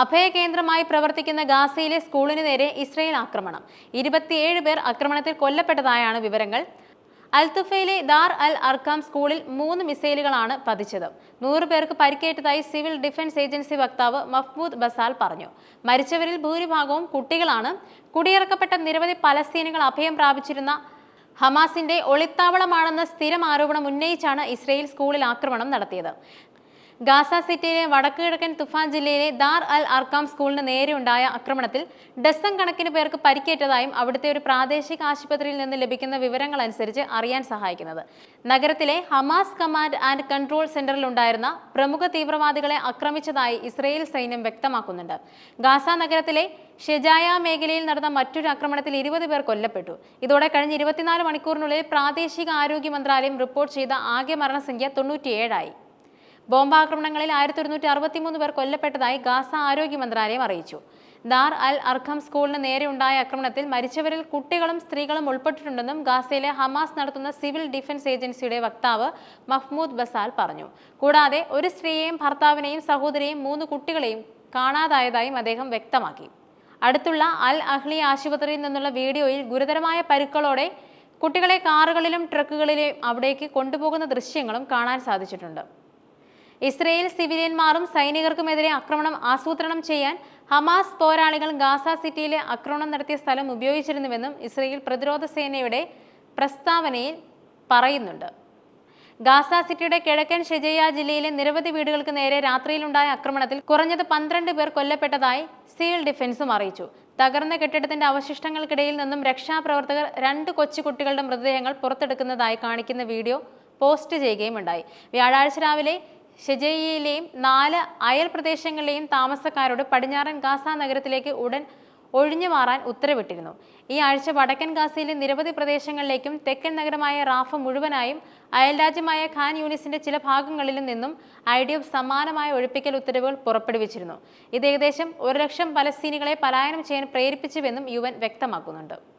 അഭയകേന്ദ്രമായി പ്രവർത്തിക്കുന്ന ഗാസയിലെ സ്കൂളിന് നേരെ ഇസ്രയേൽ ആക്രമണം. ഇരുപത്തിയേഴ് പേർ ആക്രമണത്തിൽ കൊല്ലപ്പെട്ടതായാണ് വിവരങ്ങൾ. അൽത്തുഫയിലെ ദാർ അൽ അർഖാം സ്കൂളിൽ മൂന്ന് മിസൈലുകളാണ് പതിച്ചത്. നൂറ് പേർക്ക് പരിക്കേറ്റതായി സിവിൽ ഡിഫൻസ് ഏജൻസി വക്താവ് മഹ്മൂദ് ബസാൽ പറഞ്ഞു. മരിച്ചവരിൽ ഭൂരിഭാഗവും കുട്ടികളാണ്. കുടിയിറക്കപ്പെട്ട നിരവധി പലസ്തീനുകൾ അഭയം പ്രാപിച്ചിരുന്ന ഹമാസിന്റെ ഒളിത്താവളമാണെന്ന സ്ഥിരം ആരോപണം ഉന്നയിച്ചാണ് ഇസ്രയേൽ സ്കൂളിൽ ആക്രമണം നടത്തിയത്. ഗാസ സിറ്റിയിലെ വടക്ക് കിഴക്കൻ തുഫാൻ ജില്ലയിലെ ദാർ അൽ അർക്കാം സ്കൂളിന് നേരെയുണ്ടായ ആക്രമണത്തിൽ ഡസൻ കണക്കിന് പേർക്ക് പരിക്കേറ്റതായും അവിടുത്തെ ഒരു പ്രാദേശിക ആശുപത്രിയിൽ നിന്ന് ലഭിക്കുന്ന വിവരങ്ങൾ അനുസരിച്ച് അറിയാൻ സഹായിക്കുന്നത്. നഗരത്തിലെ ഹമാസ് കമാൻഡ് ആൻഡ് കൺട്രോൾ സെന്ററിലുണ്ടായിരുന്ന പ്രമുഖ തീവ്രവാദികളെ ആക്രമിച്ചതായി ഇസ്രയേൽ സൈന്യം വ്യക്തമാക്കുന്നുണ്ട്. ഗാസ നഗരത്തിലെ ഷെജായ മേഖലയിൽ നടന്ന മറ്റൊരു ആക്രമണത്തിൽ ഇരുപത് പേർ കൊല്ലപ്പെട്ടു. ഇതോടെ കഴിഞ്ഞ ഇരുപത്തിനാല് മണിക്കൂറിനുള്ളിൽ പ്രാദേശിക ആരോഗ്യ മന്ത്രാലയം റിപ്പോർട്ട് ചെയ്ത ആകെ മരണസംഖ്യ തൊണ്ണൂറ്റിയേഴായി. ബോംബാക്രമണങ്ങളിൽ ആയിരത്തി ഒരുന്നൂറ്റി അറുപത്തിമൂന്ന് പേർ കൊല്ലപ്പെട്ടതായി ഗാസ ആരോഗ്യ മന്ത്രാലയം അറിയിച്ചു. ദാർ അൽ അർഖം സ്കൂളിന് നേരെ ഉണ്ടായ ആക്രമണത്തിൽ മരിച്ചവരിൽ കുട്ടികളും സ്ത്രീകളും ഉൾപ്പെട്ടിട്ടുണ്ടെന്നും ഗാസയിലെ ഹമാസ് നടത്തുന്ന സിവിൽ ഡിഫൻസ് ഏജൻസിയുടെ വക്താവ് മഹ്മൂദ് ബസാൽ പറഞ്ഞു. കൂടാതെ ഒരു സ്ത്രീയെയും ഭർത്താവിനെയും സഹോദരിയെയും മൂന്ന് കുട്ടികളെയും കാണാതായതായും അദ്ദേഹം വ്യക്തമാക്കി. അടുത്തുള്ള അൽ അഹ്ലി ആശുപത്രിയിൽ നിന്നുള്ള വീഡിയോയിൽ ഗുരുതരമായ പരുക്കളോടെ കുട്ടികളെ കാറുകളിലും ട്രക്കുകളിലെയും അവിടേക്ക് കൊണ്ടുപോകുന്ന ദൃശ്യങ്ങളും കാണാൻ സാധിച്ചിട്ടുണ്ട്. ഇസ്രയേൽ സിവിലിയന്മാരും സൈനികർക്കുമെതിരെ ആക്രമണം ആസൂത്രണം ചെയ്യാൻ ഹമാസ് പോരാളികൾ ഗാസ സിറ്റിയിലെ ആക്രമണം നടത്തിയ സ്ഥലം ഉപയോഗിച്ചിരുന്നുവെന്നും ഇസ്രയേൽ പ്രതിരോധ സേനയുടെ പ്രസ്താവനയിൽ പറയുന്നുണ്ട്. ഗാസ സിറ്റിയുടെ കിഴക്കൻ ഷെജയ ജില്ലയിലെ നിരവധി വീടുകൾക്ക് നേരെ രാത്രിയിലുണ്ടായ ആക്രമണത്തിൽ കുറഞ്ഞത് പന്ത്രണ്ട് പേർ കൊല്ലപ്പെട്ടതായി സിവിൽ ഡിഫൻസും അറിയിച്ചു. തകർന്ന കെട്ടിടത്തിന്റെ അവശിഷ്ടങ്ങൾക്കിടയിൽ നിന്നും രക്ഷാപ്രവർത്തകർ രണ്ട് കൊച്ചുകുട്ടികളുടെ മൃതദേഹങ്ങൾ പുറത്തെടുക്കുന്നതായി കാണിക്കുന്ന വീഡിയോ പോസ്റ്റ് ചെയ്യുകയും ഉണ്ടായി വ്യാഴാഴ്ച രാവിലെ ഷെജയിലെയും നാല് അയൽ പ്രദേശങ്ങളിലെയും താമസക്കാരോട് പടിഞ്ഞാറൻ ഗാസ നഗരത്തിലേക്ക് ഉടൻ ഒഴിഞ്ഞു മാറാൻ ഉത്തരവിട്ടിരുന്നു. ഈ ആഴ്ച വടക്കൻ ഗാസയിലെ നിരവധി പ്രദേശങ്ങളിലേക്കും തെക്കൻ നഗരമായ റാഫ മുഴുവനായും അയൽരാജ്യമായ ഖാൻ യൂണിസിന്റെ ചില ഭാഗങ്ങളിൽ നിന്നും ഐ ഡി എഫ് സമാനമായ ഒഴിപ്പിക്കൽ ഉത്തരവുകൾ പുറപ്പെടുവിച്ചിരുന്നു. ഇത് ഏകദേശം ഒരു ലക്ഷം പലസ്തീനികളെ പലായനം ചെയ്യാൻ പ്രേരിപ്പിച്ചുവെന്നും യു വ്യക്തമാക്കുന്നുണ്ട്.